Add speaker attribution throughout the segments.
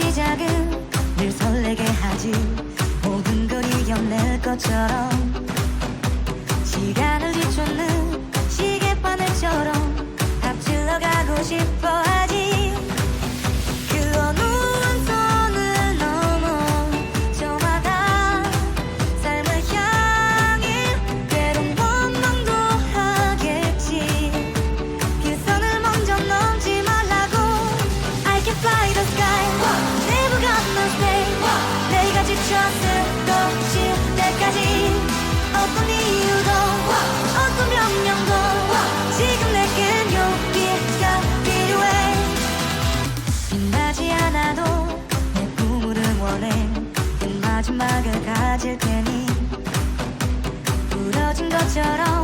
Speaker 1: 시작은 늘 설레게 하지. 모든 걸 이겨낼 것처럼 막을 가질 테니. 부러진 것처럼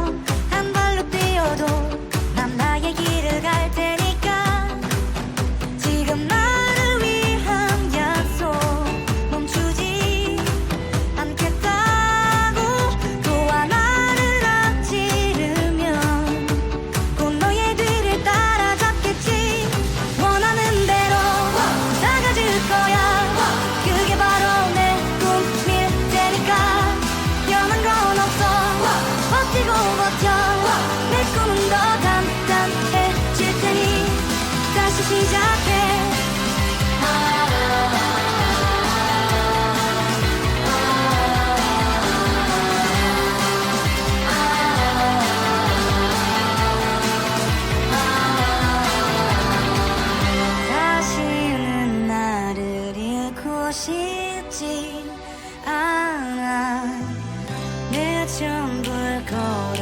Speaker 1: 지지 않아. 내 전부를 걸어